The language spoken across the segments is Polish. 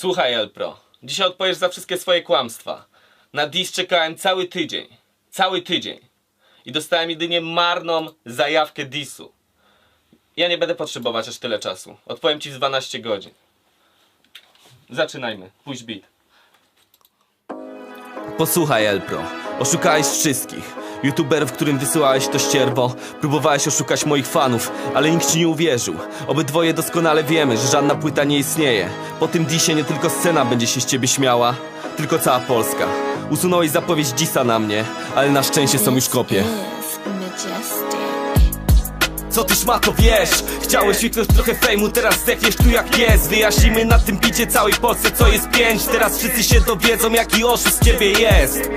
Słuchaj, Elpro. Dzisiaj odpowiesz za wszystkie swoje kłamstwa. Na dis czekałem cały tydzień. Cały tydzień. I dostałem jedynie marną zajawkę disu. Ja nie będę potrzebować aż tyle czasu. Odpowiem ci w 12 godzin. Zaczynajmy. Puść beat. Posłuchaj, Elpro. Oszukałeś wszystkich. YouTuberów, którym wysyłałeś to ścierwo, próbowałeś oszukać moich fanów, ale nikt ci nie uwierzył. Obydwoje doskonale wiemy, że żadna płyta nie istnieje. Po tym disie nie tylko scena będzie się z ciebie śmiała, tylko cała Polska. Usunąłeś zapowiedź disa na mnie, ale na szczęście są już kopie. Co ty szmato wiesz? Chciałeś wiknąć trochę fejmu, teraz zdechniesz tu jak pies Wyjaśnimy na tym bicie całej Polsce co jest pięć Teraz wszyscy się dowiedzą jaki oszust z ciebie jest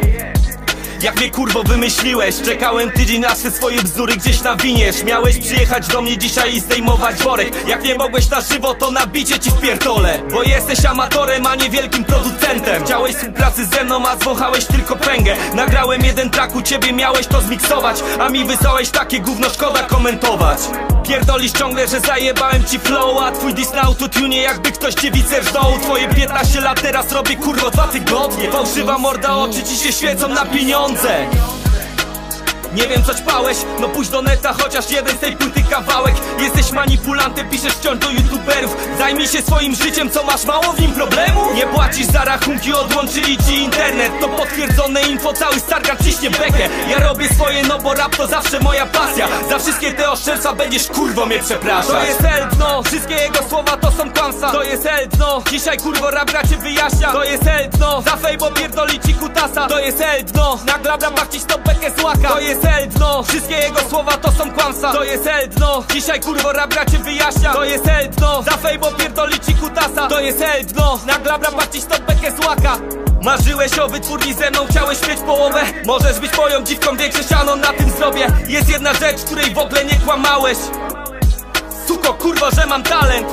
jak mnie kurwo wymyśliłeś? Czekałem tydzień na te swoje bzdury gdzieś nawiniesz Miałeś przyjechać do mnie dzisiaj i zdejmować worek. Jak nie mogłeś na żywo to nabicie ci w pierdole Bo jesteś amatorem, a nie wielkim producentem. Chciałeś współpracy ze mną, a zwąchałeś tylko pęgę. Nagrałem jeden track, u ciebie miałeś to zmiksować. A mi wysłałeś takie gówno, szkoda komentować Pierdolisz ciągle, że zajebałem ci flow A twój dis na autotune jakby ktoś cię wicerżnął Twoje 15 lat teraz robię kurwo dwa tygodnie. Fałszywa morda, oczy ci się świecą na pieniądze nie wiem co ćpałeś, no pójdź do neta chociaż jeden z tej płyty kawałek. Jesteś manipulantem, piszesz wciąż do youtuberów. Zajmij się swoim życiem, co masz mało w nim problemu? Nie płacisz za rachunki, odłączyli ci internet. To potwierdzone info, cały Stargard ciśnie bekę. Ja robię swoje, no bo rap to zawsze moja pasja. Za wszystkie te oszczerstwa będziesz kurwo mnie przepraszać. To jest Eldno, wszystkie jego słowa to są kłamstwa To jest Eldno, dzisiaj kurwo rap gracie wyjaśnia. To jest Eldno, za fejbo pierdoli ci kutasa. To jest Eldno, na glabra bachci stop bekę z łaka To jest Eldno, wszystkie jego słowa to są kłamstwa To jest Eldno, dzisiaj kurwo rap wyjaśnia. To jest Eldno, za fejbo pierdoli ci kutasa. To jest Eldno, na glabra bachci stop bekę z łaka Marzyłeś o wytwórni ze mną, chciałeś mieć połowę. Możesz być moją dziwką, większe siano na tym zrobię. Jest jedna rzecz, której w ogóle nie kłamałeś Suko, kurwa, że mam talent.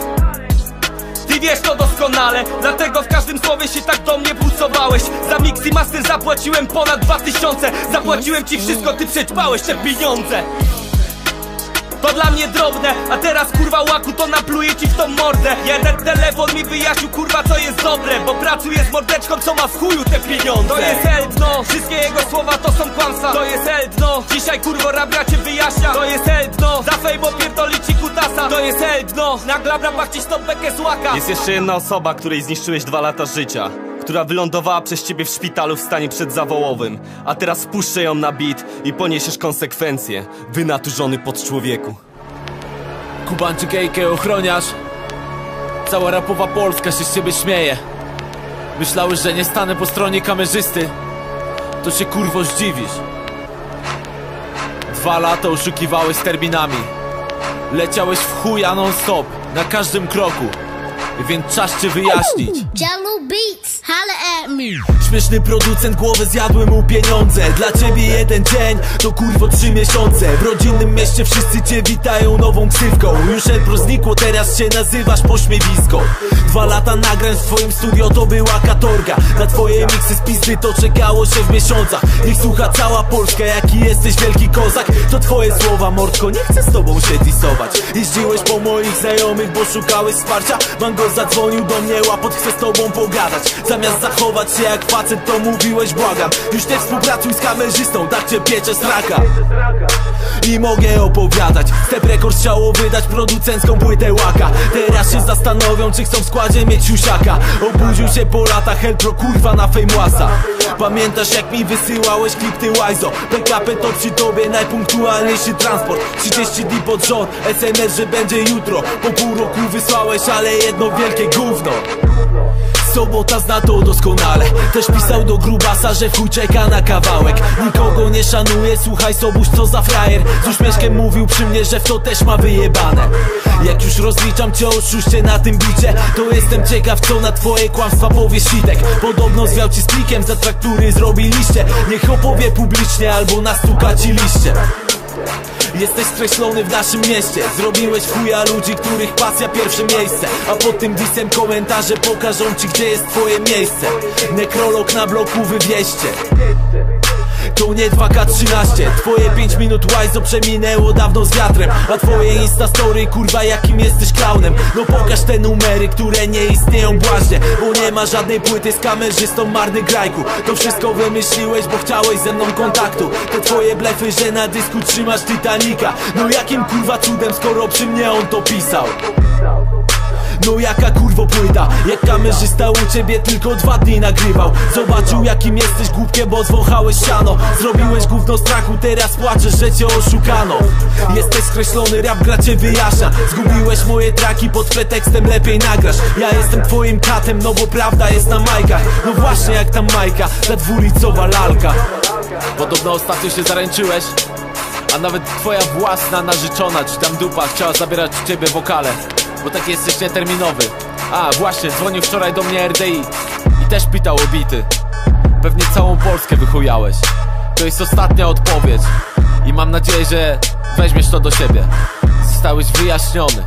Ty wiesz to doskonale, dlatego w każdym słowie się tak do mnie bucowałeś Za mix i master zapłaciłem ponad dwa tysiące. Zapłaciłem ci wszystko, ty przećpałeś te pieniądze. To dla mnie drobne, a teraz kurwa łaku to napluję ci w tą mordę. Jeden telefon mi wyjaśnił kurwa co jest dobre Bo pracuję z mordeczką co ma w chuju te pieniądze. To jest Eldno, wszystkie jego słowa to są kłamstwa. To jest Eldno, dzisiaj kurwo rabia cię wyjaśnia To jest Eldno, za fejbo pierdoli ci To jest Eldno, na glabra pachci stop bekę z łaka Jest jeszcze jedna osoba, której zniszczyłeś dwa lata życia która wylądowała przez ciebie w szpitalu w stanie przedzawołowym. A teraz puszczę ją na bit i poniesiesz konsekwencje Wynaturzony pod człowieku. Kubańczyk AK ochroniarz. Cała rapowa Polska się z ciebie śmieje. Myślałeś, że nie stanę po stronie kamerzysty? To się kurwo zdziwisz. Dwa lata oszukiwałeś z terminami Leciałeś w chuja non stop Na każdym kroku Więc czas cię wyjaśnić. Jello Beats, holla at me. Śmieszny producent, głowę zjadły mu pieniądze. Dla ciebie jeden dzień, to kurwo trzy miesiące. W rodzinnym mieście wszyscy cię witają nową ksywką. Już Elpro znikło, teraz się nazywasz pośmiewisko. Dwa lata nagrań w twoim studio to była katorga. Na twoje miksy z pizdy to czekało się w miesiącach. Niech słucha cała Polska, jaki jesteś wielki kozak. To twoje słowa, mordko, nie chcę z tobą się disować. Jeździłeś po moich znajomych, bo szukałeś wsparcia. Mango zadzwonił do mnie, łapot chce z tobą pogadać. Zamiast zachować się jak facet, to mówiłeś błagam. Już nie współpracuj z kamerzystą, tak cię piecze straka i mogę opowiadać. Step Records chciało wydać producencką płytę łaka. Teraz się zastanowią, czy chcą w składzie mieć siusiaka. Obudził się po latach Helpro, kurwa na Famełasa Pamiętasz jak mi wysyłałeś klip ty łajzo PKP to przy tobie najpunktualniejszy transport. 30 dni pod rząd, SMS, że będzie jutro. Po pół roku wysłałeś, ale jedno wielkie gówno. Sobota zna to doskonale. Też pisał do grubasa, że chuj czeka na kawałek. Nikogo nie szanuje, słuchaj Sobuś co za frajer. Z uśmieszkiem mówił przy mnie, że w to też ma wyjebane. Jak już rozliczam cię oszuście na tym bicie. To jestem ciekaw co na twoje kłamstwa powie Sitek. Podobno zwiał ci z plikiem, za traktury zrobiliście. Niech opowie publicznie albo nastuka ci liście Jesteś skreślony w naszym mieście. Zrobiłeś chuja ludzi, których pasja pierwsze miejsce. A pod tym disem komentarze pokażą ci, gdzie jest twoje miejsce. Nekrolog na bloku wywieźcie to nie 2K13 Twoje 5 minut łajzo przeminęło dawno z wiatrem. A twoje insta story kurwa jakim jesteś klaunem? No pokaż te numery, które nie istnieją błaźnie. Bo nie ma żadnej płyty z kamerzystą marny grajku. To wszystko wymyśliłeś, bo chciałeś ze mną kontaktu. Te twoje blefy, że na dysku trzymasz Titanica. No jakim kurwa cudem, skoro przy mnie on to pisał no jaka kurwo płyta? Jak kamerzysta u ciebie tylko dwa dni nagrywał. Zobaczył jakim jesteś głupkiem, bo zwąchałeś siano. Zrobiłeś gówno strachu, teraz płaczesz, że cię oszukano. Jesteś skreślony, rap gra cię wyjaśnia. Zgubiłeś moje traki pod pretekstem lepiej nagrasz. Ja jestem twoim katem, no bo prawda jest na majkach. No właśnie jak tam majka, ta dwulicowa lalka. Podobno ostatnio się zaręczyłeś a nawet twoja własna narzeczona czy tam dupa chciała zabierać ciebie wokale Bo taki jesteś nieterminowy. A właśnie, dzwonił wczoraj do mnie RDI I też pytał o bity. Pewnie całą Polskę wychujałeś. To jest ostatnia odpowiedź. I mam nadzieję, że weźmiesz to do siebie. Zostałeś wyjaśniony